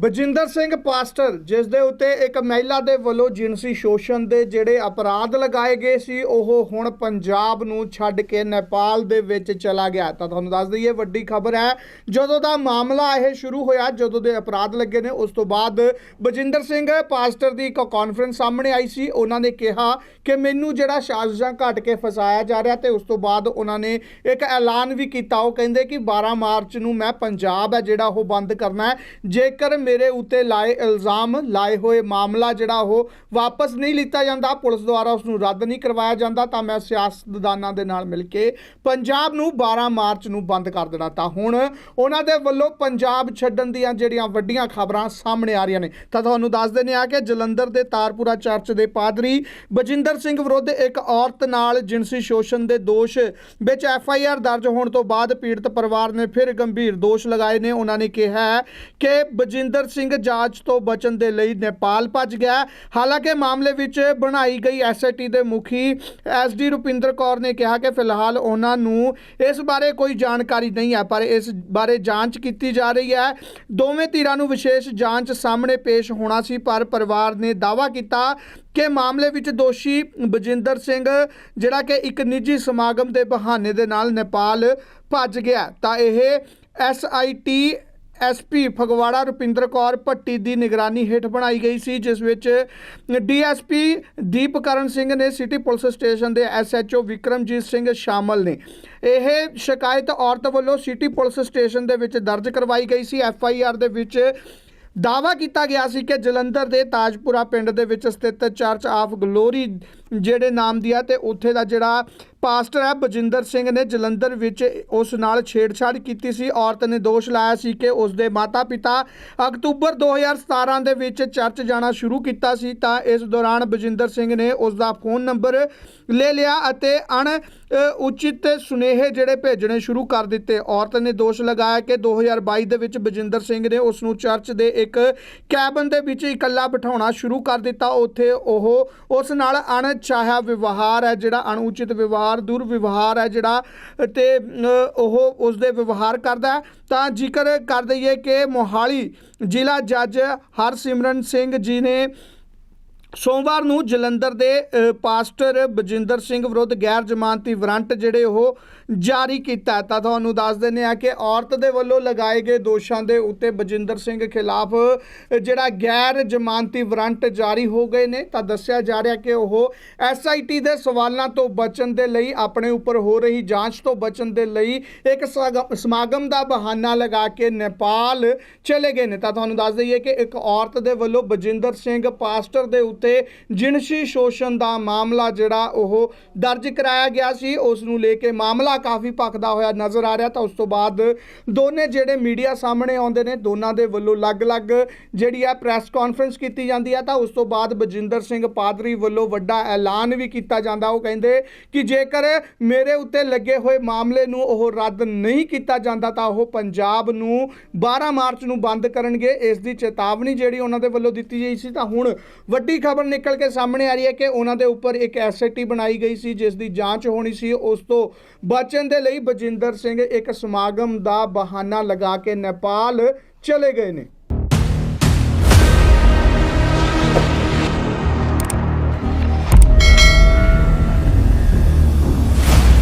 Bajinder Singh pastor, ਜਿਸ ਦੇ ਉੱਤੇ ਇੱਕ ਮਹਿਲਾ ਦੇ ਵੱਲੋਂ ਜਿਨਸੀ ਸ਼ੋਸ਼ਣ ਦੇ ਜਿਹੜੇ ਅਪਰਾਧ ਲਗਾਏ ਗਏ ਸੀ, ਉਹ ਹੁਣ ਪੰਜਾਬ ਨੂੰ ਛੱਡ ਕੇ ਨੇਪਾਲ ਦੇ ਵਿੱਚ ਚਲਾ ਗਿਆ। ਤਾਂ ਤੁਹਾਨੂੰ ਦੱਸ ਦਈਏ, ਵੱਡੀ ਖਬਰ ਹੈ, ਜਦੋਂ ਦਾ ਮਾਮਲਾ ਇਹ ਸ਼ੁਰੂ ਹੋਇਆ, ਜਦੋਂ ਦੇ ਅਪਰਾਧ ਲੱਗੇ ਨੇ, ਉਸ ਤੋਂ ਬਾਅਦ ਬਜਿੰਦਰ ਸਿੰਘ ਪਾਸਟਰ ਦੀ ਇੱਕ ਕਾਨਫਰੰਸ ਸਾਹਮਣੇ ਆਈ ਸੀ। ਉਹਨਾਂ ਨੇ ਕਿਹਾ ਕਿ ਮੈਨੂੰ ਜਿਹੜਾ ਸਾਜ਼ਿਸ਼ਾਂ ਘਟ ਕੇ ਫਸਾਇਆ ਜਾ ਰਿਹਾ ਤੇ ਉਸ ਤੋਂ ਬਾਅਦ ਉਹਨਾਂ ਨੇ ਇੱਕ ਐਲਾਨ ਵੀ ਕੀਤਾ। ਉਹ ਕਹਿੰਦੇ ਕਿ 12 ਮਾਰਚ ਨੂੰ ਮੈਂ ਪੰਜਾਬ ਹੈ, ਜਿਹੜਾ ਉਹ ਬੰਦ ਕਰਨਾ ਹੈ। ਜੇਕਰ ਮੇਰੇ ਉੱਤੇ ਲਾਏ ਇਲਜ਼ਾਮ, ਲਾਏ ਹੋਏ ਮਾਮਲਾ ਜਿਹੜਾ ਉਹ ਵਾਪਸ ਨਹੀਂ ਲਿੱਤਾ ਜਾਂਦਾ, ਪੁਲਿਸ ਦੁਆਰਾ ਉਸ ਨੂੰ ਰੱਦ ਨਹੀਂ ਕਰਵਾਇਆ ਜਾਂਦਾ, ਤਾਂ ਮੈਂ ਸਿਆਸਤਦਾਨਾਂ ਦੇ ਨਾਲ ਮਿਲ ਕੇ ਪੰਜਾਬ ਨੂੰ 12 ਮਾਰਚ ਨੂੰ ਬੰਦ ਕਰ ਦੇਣਾ ਤਾਂ ਹੁਣ ਉਹਨਾਂ ਦੇ ਵੱਲੋਂ ਪੰਜਾਬ ਛੱਡਣ ਦੀਆਂ ਜਿਹੜੀਆਂ ਵੱਡੀਆਂ ਖਬਰਾਂ ਸਾਹਮਣੇ ਆ ਰਹੀਆਂ ਨੇ, ਤਾਂ ਤੁਹਾਨੂੰ ਦੱਸ ਦਿੰਦੇ ਆ ਕਿ ਜਲੰਧਰ ਦੇ ਤਾਰਪੁਰਾ ਚਰਚ ਦੇ ਪਾਦਰੀ ਬਜਿੰਦਰ ਸਿੰਘ ਵਿਰੁੱਧ ਇੱਕ ਔਰਤ ਨਾਲ ਜਿਨਸੀ ਸ਼ੋਸ਼ਣ ਦੇ ਦੋਸ਼ ਵਿੱਚ ਐਫ ਆਈ ਆਰ ਦਰਜ ਹੋਣ ਤੋਂ ਬਾਅਦ ਪੀੜਤ ਪਰਿਵਾਰ ਨੇ ਫਿਰ ਗੰਭੀਰ ਦੋਸ਼ ਲਗਾਏ ਨੇ। ਉਹਨਾਂ ਨੇ ਕਿਹਾ ਹੈ ਕਿ ਬਜਿੰਦਰ ਸਿੰਘ ਜਾਂਚ ਤੋਂ ਬਚਣ ਦੇ ਲਈ ਨੇਪਾਲ ਭੱਜ ਗਿਆ। ਹਾਲਾਂਕਿ ਮਾਮਲੇ ਵਿੱਚ ਬਣਾਈ ਗਈ ਐਸਆਈਟੀ ਦੇ ਮੁਖੀ ਐਸ ਡੀ ਰੁਪਿੰਦਰ ਕੌਰ ਨੇ ਕਿਹਾ ਕਿ ਫਿਲਹਾਲ ਉਹਨਾਂ ਨੂੰ ਇਸ ਬਾਰੇ ਕੋਈ ਜਾਣਕਾਰੀ ਨਹੀਂ ਹੈ, ਪਰ ਇਸ ਬਾਰੇ ਜਾਂਚ ਕੀਤੀ ਜਾ ਰਹੀ ਹੈ। ਦੋਵੇਂ ਧਿਰਾਂ ਨੂੰ ਵਿਸ਼ੇਸ਼ ਜਾਂਚ ਸਾਹਮਣੇ ਪੇਸ਼ ਹੋਣਾ ਸੀ, ਪਰ ਪਰਿਵਾਰ ਨੇ ਦਾਅਵਾ ਕੀਤਾ ਕਿ ਮਾਮਲੇ ਵਿੱਚ ਦੋਸ਼ੀ ਬਜਿੰਦਰ ਸਿੰਘ, ਜਿਹੜਾ ਕਿ ਇੱਕ ਨਿੱਜੀ ਸਮਾਗਮ ਦੇ ਬਹਾਨੇ ਦੇ ਨਾਲ ਨੇਪਾਲ ਭੱਜ ਗਿਆ। ਤਾਂ ਇਹ ਐਸਆਈਟੀ ਐਸਪੀ ਫਗਵਾੜਾ ਰੁਪਿੰਦਰ ਕੌਰ ਭੱਟੀ ਦੀ ਨਿਗਰਾਨੀ ਹੇਠ ਬਣਾਈ ਗਈ ਸੀ, ਜਿਸ ਵਿੱਚ ਡੀਐਸਪੀ ਦੀਪਕਰਨ ਸਿੰਘ ਨੇ ਸਿਟੀ ਪੁਲਿਸ ਸਟੇਸ਼ਨ ਦੇ ਐਸਐਚਓ ਵਿਕਰਮਜੀਤ ਸਿੰਘ ਸ਼ਾਮਲ ਨੇ। ਇਹ ਸ਼ਿਕਾਇਤ ਔਰਤ ਵੱਲੋਂ ਸਿਟੀ ਪੁਲਿਸ ਸਟੇਸ਼ਨ ਦੇ ਵਿੱਚ ਦਰਜ ਕਰਵਾਈ ਗਈ ਸੀ। ਐਫਆਈਆਰ ਦੇ ਵਿੱਚ ਦਾਵਾ ਕੀਤਾ ਗਿਆ ਸੀ ਕਿ ਜਲੰਧਰ ਦੇ ਤਾਜਪੁਰਾ ਪਿੰਡ ਦੇ ਵਿੱਚ ਸਥਿਤ ਚਰਚ ਆਫ ਗਲੋਰੀ ਜਿਹੜੇ ਨਾਮ ਦੀ ਆ ਤੇ ਉੱਥੇ ਦਾ ਜਿਹੜਾ ਪਾਸਟਰ ਹੈ ਬਜਿੰਦਰ ਸਿੰਘ ਨੇ ਜਲੰਧਰ ਵਿੱਚ ਉਸ ਨਾਲ ਛੇੜਛਾੜ ਕੀਤੀ ਸੀ। ਔਰਤ ਨੇ ਦੋਸ਼ ਲਾਇਆ ਸੀ ਕਿ ਉਸ ਦੇ ਮਾਤਾ-ਪਿਤਾ ਅਕਤੂਬਰ 2017 ਦੇ ਵਿੱਚ ਚਰਚ ਜਾਣਾ ਸ਼ੁਰੂ ਕੀਤਾ ਸੀ। ਤਾਂ ਇਸ ਦੌਰਾਨ ਬਜਿੰਦਰ ਸਿੰਘ ਨੇ ਉਸ ਦਾ ਫੋਨ ਨੰਬਰ ਲੈ ਲਿਆ ਅਤੇ ਅਣ ਉਚਿਤ ਸੁਨੇਹੇ ਜਿਹੜੇ ਭੇਜਣੇ ਸ਼ੁਰੂ ਕਰ ਦਿੱਤੇ। ਔਰਤ ਨੇ ਦੋਸ਼ ਲਗਾਇਆ ਕਿ 2022 ਦੇ ਵਿੱਚ ਬਜਿੰਦਰ ਸਿੰਘ ਨੇ ਉਸ ਨੂੰ ਚਰਚ ਦੇ ਇੱਕ ਕੈਬਨ ਦੇ ਵਿੱਚ ਇਕੱਲਾ ਬਿਠਾਉਣਾ ਸ਼ੁਰੂ ਕਰ ਦਿੱਤਾ। ਉੱਥੇ ਉਹ ਉਸ ਨਾਲ ਅਣ ਚਾਹਿਆ ਵਿਵਹਾਰ ਹੈ ਜਿਹੜਾ ਅਣਉਚਿਤ ਵਿਵਹਾਰ, ਦੁਰਵਿਵਹਾਰ ਹੈ ਜਿਹੜਾ, ਤੇ ਉਹ ਉਸ ਦੇ ਵਿਵਹਾਰ ਕਰਦਾ ਤਾਂ ਜ਼ਿਕਰ ਕਰ ਦਈਏ ਕਿ ਮੋਹਾਲੀ ਜ਼ਿਲ੍ਹਾ ਜੱਜ ਹਰਸਿਮਰਨ ਸਿੰਘ ਜੀ ਨੇ ਸੋਮਵਾਰ ਨੂੰ ਜਲੰਧਰ ਦੇ ਪਾਸਟਰ ਬਜਿੰਦਰ ਸਿੰਘ ਵਿਰੁੱਧ ਗੈਰ ਜ਼ਮਾਨਤੀ ਵਾਰੰਟ ਜਿਹੜੇ ਉਹ ਜਾਰੀ ਕੀਤਾ ਤਾਂ ਤੁਹਾਨੂੰ ਦੱਸ ਦਿੰਦੇ ਆ ਕਿ ਔਰਤ ਦੇ ਵੱਲੋਂ ਲਗਾਏ ਗਏ ਦੋਸ਼ਾਂ ਦੇ ਉੱਤੇ ਬਜਿੰਦਰ ਸਿੰਘ ਖਿਲਾਫ ਜਿਹੜਾ ਗੈਰ ਜ਼ਮਾਨਤੀ ਵਾਰੰਟ ਜਾਰੀ ਹੋ ਗਏ ਨੇ। ਤਾਂ ਦੱਸਿਆ ਜਾ ਰਿਹਾ ਕਿ ਉਹ ਐਸਆਈਟੀ ਦੇ ਸਵਾਲਾਂ ਤੋਂ ਬਚਣ ਦੇ ਲਈ, ਆਪਣੇ ਉੱਪਰ ਹੋ ਰਹੀ ਜਾਂਚ ਤੋਂ ਬਚਣ ਦੇ ਲਈ ਇੱਕ ਸਮਾਗਮ ਦਾ ਬਹਾਨਾ ਲਗਾ ਕੇ ਨੇਪਾਲ ਚਲੇ ਗਏ ਨੇ। ਤਾਂ ਤੁਹਾਨੂੰ ਦੱਸ ਦਈਏ ਕਿ ਇੱਕ ਔਰਤ ਦੇ ਵੱਲੋਂ ਬਜਿੰਦਰ ਸਿੰਘ ਪਾਸਟਰ ਦੇ ਉੱਤੇ ਜਿਨਸੀ ਸ਼ੋਸ਼ਣ ਦਾ ਮਾਮਲਾ ਜਿਹੜਾ ਉਹ ਦਰਜ ਕਰਾਇਆ ਗਿਆ ਸੀ, ਉਸ ਨੂੰ ਲੈ ਕੇ ਮਾਮਲਾ ਕਾਫੀ ਭਖਦਾ ਹੋਇਆ ਨਜ਼ਰ ਆ ਰਿਹਾ ਤਾਂ ਉਸ ਤੋਂ ਬਾਅਦ ਦੋਨੇ ਜਿਹੜੇ ਮੀਡੀਆ ਸਾਹਮਣੇ ਆਉਂਦੇ ਨੇ, ਦੋਨਾਂ ਦੇ ਵੱਲੋਂ ਅਲੱਗ-ਅਲੱਗ ਜਿਹੜੀ ਹੈ ਪ੍ਰੈਸ ਕਾਨਫਰੰਸ ਕੀਤੀ ਜਾਂਦੀ ਹੈ ਤਾਂ ਉਸ ਤੋਂ ਬਾਅਦ ਬਜਿੰਦਰ ਸਿੰਘ ਪਾਦਰੀ ਵੱਲੋਂ ਵੱਡਾ ਐਲਾਨ ਵੀ ਕੀਤਾ ਜਾਂਦਾ। ਉਹ ਕਹਿੰਦੇ ਕਿ ਜੇਕਰ ਮੇਰੇ ਉੱਤੇ ਲੱਗੇ ਹੋਏ ਮਾਮਲੇ ਨੂੰ ਉਹ ਰੱਦ ਨਹੀਂ ਕੀਤਾ ਜਾਂਦਾ ਤਾਂ ਉਹ ਪੰਜਾਬ ਨੂੰ 12 ਮਾਰਚ ਨੂੰ ਬੰਦ ਕਰਨਗੇ। ਇਸ ਦੀ ਚੇਤਾਵਨੀ ਜਿਹੜੀ ਉਹਨਾਂ ਦੇ ਵੱਲੋਂ ਦਿੱਤੀ ਗਈ ਸੀ ਤਾਂ ਹੁਣ ਵੱਡੀ ਖਬਰ ਨਿਕਲ ਕੇ ਸਾਹਮਣੇ ਆ ਰਹੀ ਹੈ ਕਿ ਉਹਨਾਂ ਦੇ ਉੱਪਰ ਇੱਕ ਐਸਆਈਟੀ ਬਣਾਈ ਗਈ ਸੀ, ਜਿਸ ਦੀ ਜਾਂਚ ਹੋਣੀ ਸੀ। ਉਸ ਤੋਂ ਬਚਣ ਦੇ ਲਈ ਬਜਿੰਦਰ ਸਿੰਘ ਇੱਕ ਸਮਾਗਮ ਦਾ ਬਹਾਨਾ ਲਗਾ ਕੇ ਨੇਪਾਲ ਚਲੇ ਗਏ ਨੇ।